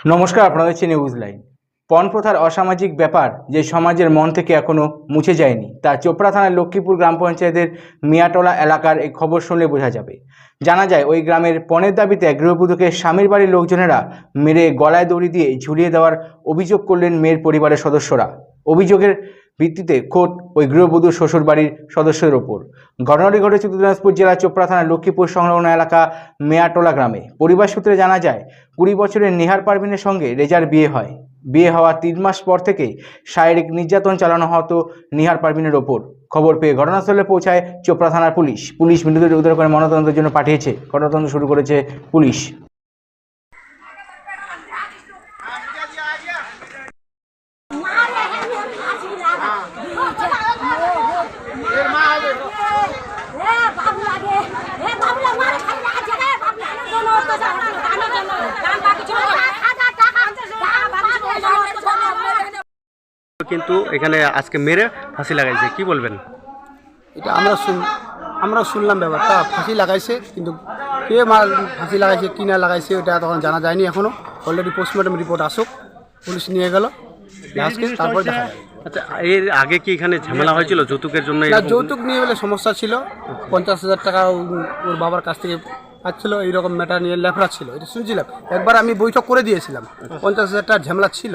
নমস্কার, আপনাদের হচ্ছে নিউজ লাইন পণ প্রথার অসামাজিক ব্যাপার যে সমাজের মন থেকে এখনও মুছে যায়নি, তা চোপড়া থানার লক্ষ্মীপুর গ্রাম পঞ্চায়েতের মিয়াটোলা এলাকার এই খবর শুনলে বোঝা যাবে। জানা যায়, ওই গ্রামের পণের দাবিতে গৃহবধূকে স্বামীর বাড়ির লোকজনেরা মেরে গলায় দড়ি দিয়ে ঝুলিয়ে দেওয়ার অভিযোগ করলেন মেয়ের পরিবারের সদস্যরা। অভিযোগের ভিত্তিতে খোদ ওই গৃহবধূ শ্বশুর বাড়ির সদস্যদের ওপর। ঘটনাটি ঘটেছে দিনাজপুর জেলার চোপড়া থানার লক্ষ্মীপুর সংলগ্ন এলাকা মেয়াটোলা গ্রামে। পরিবার সূত্রে জানা যায়, কুড়ি বছরের নেহার পারভিনের সঙ্গে রেজার বিয়ে হয়। বিয়ে হওয়ার তিন মাস পর থেকেই শারীরিক নির্যাতন চালানো হতো নিহার পারভিনের ওপর। খবর পেয়ে ঘটনাস্থলে পৌঁছায় চোপড়া থানার পুলিশ। পুলিশ মৃতদের উদ্ধার করে ময়নাতদন্তের জন্য পাঠিয়েছে। ঘটনাতদন্ত শুরু করেছে পুলিশ। কিন্তু এখানে আজকে মেরে ফাঁসি লাগাইছে কি বলবেন? এটা আমরা শুন আমরা শুনলাম ব্যাপারটা ফাঁসি লাগাইছে কিন্তু কে মার ফাঁসি লাগাইছে কি না লাগাইছে ওটা তখন জানা যায়নি এখনও অলরেডি পোস্টমর্টম রিপোর্ট আসুক পুলিশ নিয়ে গেল তারপর দেখা আচ্ছা এর আগে কি এখানে ঝামেলা হয়েছিল যৌতুকের জন্য যৌতুক নিয়ে বলে সমস্যা ছিল পঞ্চাশ হাজার টাকা ও- ওর বাবার কাছ থেকে পাচ্ছিল এইরকম ম্যাটার নিয়ে লেফড়া ছিল এটা শুনছিলাম। একবার আমি বৈঠক করে দিয়েছিলাম পঞ্চাশ হাজার টাকা ঝামেলা ছিল।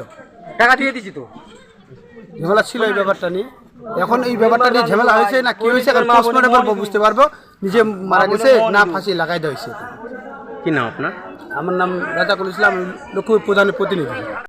টাকা দিয়ে দিচ্ছি তো। ঝামেলা ছিল এই ব্যাপারটা নিয়ে। এখন এই ব্যাপারটা নিয়ে ঝামেলা হয়েছে না কি হয়েছে এখন পোস্টমর্টম বুঝতে পারব। নিজে মারা গেছে না ফাঁসি লাগাই দেওয়া হয়েছে। কি নাম আপনার? আমার নাম রাজাকুল ইসলাম লক্ষ্মীপুর প্রধানের প্রতিনিধি।